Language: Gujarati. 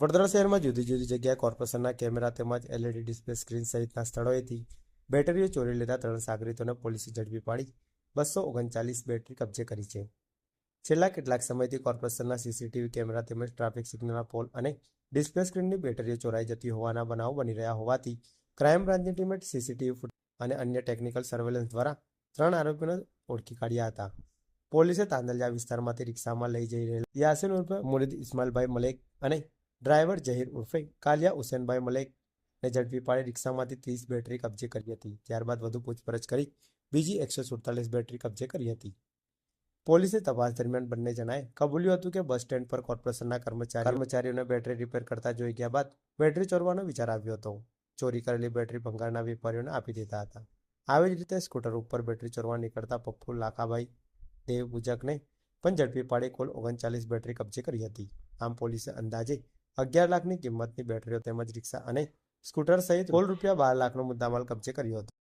વડોદરા શહેરમાં જુદી જુદી જગ્યાએ કોર્પોરેશનના કેમેરા તેમજ એલઈડી ડિસ્પ્લે સ્ક્રીન સહિતના સ્થળોએથી બેટરીઓ ચોરી લેતા ત્રણ સાગરીતોને પોલીસે ઝડપી પાડી બસો ઓગણચાલીસ બેટરી કબજે કરી છે. છેલ્લા કેટલાક સમયથી કોર્પોરેશનના સીસીટીવી કેમેરા તેમજ ટ્રાફિક સિગ્નલના પોલ અને ડિસ્પ્લે સ્ક્રીનની બેટરીઓ ચોરાઈ જતી હોવાના બનાવ બની રહ્યા હોવાથી ક્રાઇમ બ્રાન્ચની ટીમે સીસીટીવી ફૂટ અને અન્ય ટેકનિકલ સર્વેલન્સ દ્વારા ત્રણ આરોપીઓને ઓળખી કાઢ્યા હતા. પોલીસે તાંદલિયા વિસ્તારમાંથી રિક્ષામાં લઈ જઈ રહેલા યાસીન ઉર્ફે મુરીદ ઇસ્માઇલભાઈ મલેક અને ડ્રાઈવર જહીર ઉર્ફે કાલિયા હુસેનભાઈ મલેકને ઝડપી પાડી રિક્ષામાંથી ત્રીસ બેટરી કબજે કરી હતી. ત્યારબાદ વધુ પૂછપરછ કરી બીજી એકસો સુડતાલીસ બેટરી કબજે કરી હતી. પોલીસે તપાસ દરમિયાન બંને જણાએ કબૂલ્યું હતું કે બસ સ્ટેન્ડ પર કોર્પોરેશનના કર્મચારી કર્મચારીઓને બેટરી રિપેર કરતા જોઈ ગયા બાદ બેટરી ચોરવાનો વિચાર આવ્યો હતો. ચોરી કરેલી બેટરી ભંગારના વેપારીઓને આપી દેતા હતા. આવી જ રીતે સ્કૂટર ઉપર બેટરી ચોરવા નીકળતા પપ્પુ લાખાભાઈ દેવ પૂજકને પણ ઝડપી પાડી કુલ ઓગણચાલીસ બેટરી કબજે કરી હતી. આમ પોલીસે અંદાજે અગિયાર લાખની કિંમતની બેટરીઓ તેમજ રિક્ષા અને સ્કૂટર સહિત કુલ રૂપિયા બાર લાખનો મુદ્દામાલ કબજે કર્યો હતો.